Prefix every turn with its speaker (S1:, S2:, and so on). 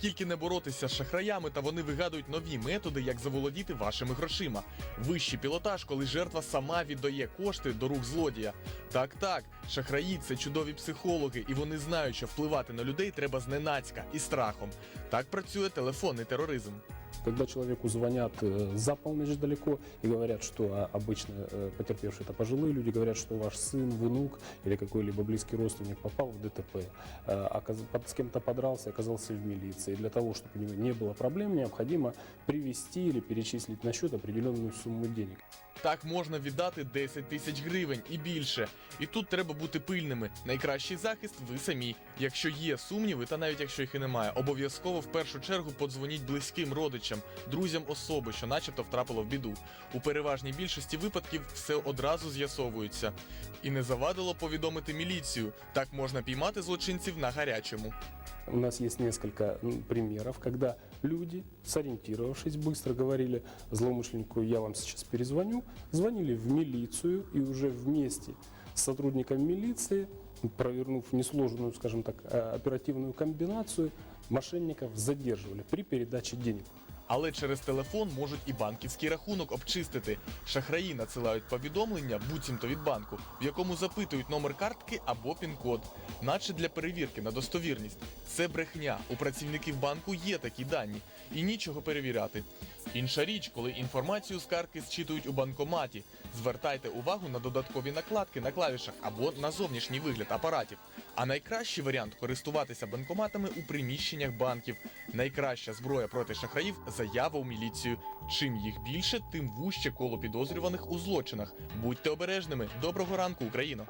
S1: Скільки не боротися з шахраями, та вони вигадують нові методи, як заволодіти вашими грошима. Вищий пілотаж, коли жертва сама віддає кошти до рук злодія. Так, так, шахраї це чудові психологи, і вони знають, що впливати на людей треба зненацька і страхом. Так працює телефонний тероризм.
S2: Когда человеку звонят э, за полночь далеко и говорят, что а, обычно э, потерпевшие это пожилые люди, говорят, что ваш сын, внук или какой-либо близкий родственник попал в ДТП, э, оказ- под- с кем-то подрался, оказался в милиции. И для того, чтобы у него не было проблем, необходимо привести или перечислить на счет определенную сумму денег.
S1: Так можна віддати 10 тисяч гривень і більше. І тут треба бути пильними. Найкращий захист ви самі. Якщо є сумніви, та навіть якщо їх і немає, обов'язково в першу чергу подзвоніть близьким родичам, друзям особи, що начебто втрапило в біду. У переважній більшості випадків все одразу з'ясовується. І не завадило повідомити міліцію. Так можна піймати злочинців на гарячому.
S2: У нас есть несколько примеров, когда люди, сориентировавшись, быстро говорили злоумышленнику, я вам сейчас перезвоню, звонили в милицию и уже вместе с сотрудником милиции, провернув несложную, скажем так, э, оперативную комбинацию, мошенников задерживали при передаче денег.
S1: Але через телефон можуть і банківський рахунок обчистити. Шахраї надсилають повідомлення, буцімто від банку, в якому запитують номер картки або пін-код, наче для перевірки на достовірність. Це брехня. У працівників банку є такі дані, і нічого перевіряти. Інша річ, коли інформацію з картки зчитують у банкоматі. Звертайте увагу на додаткові накладки на клавішах або на зовнішній вигляд апаратів. А найкращий варіант користуватися банкоматами у приміщеннях банків. Найкраща зброя проти шахраїв заява у міліцію. Чим їх більше, тим вужче коло підозрюваних у злочинах. Будьте обережними. Доброго ранку, Україно!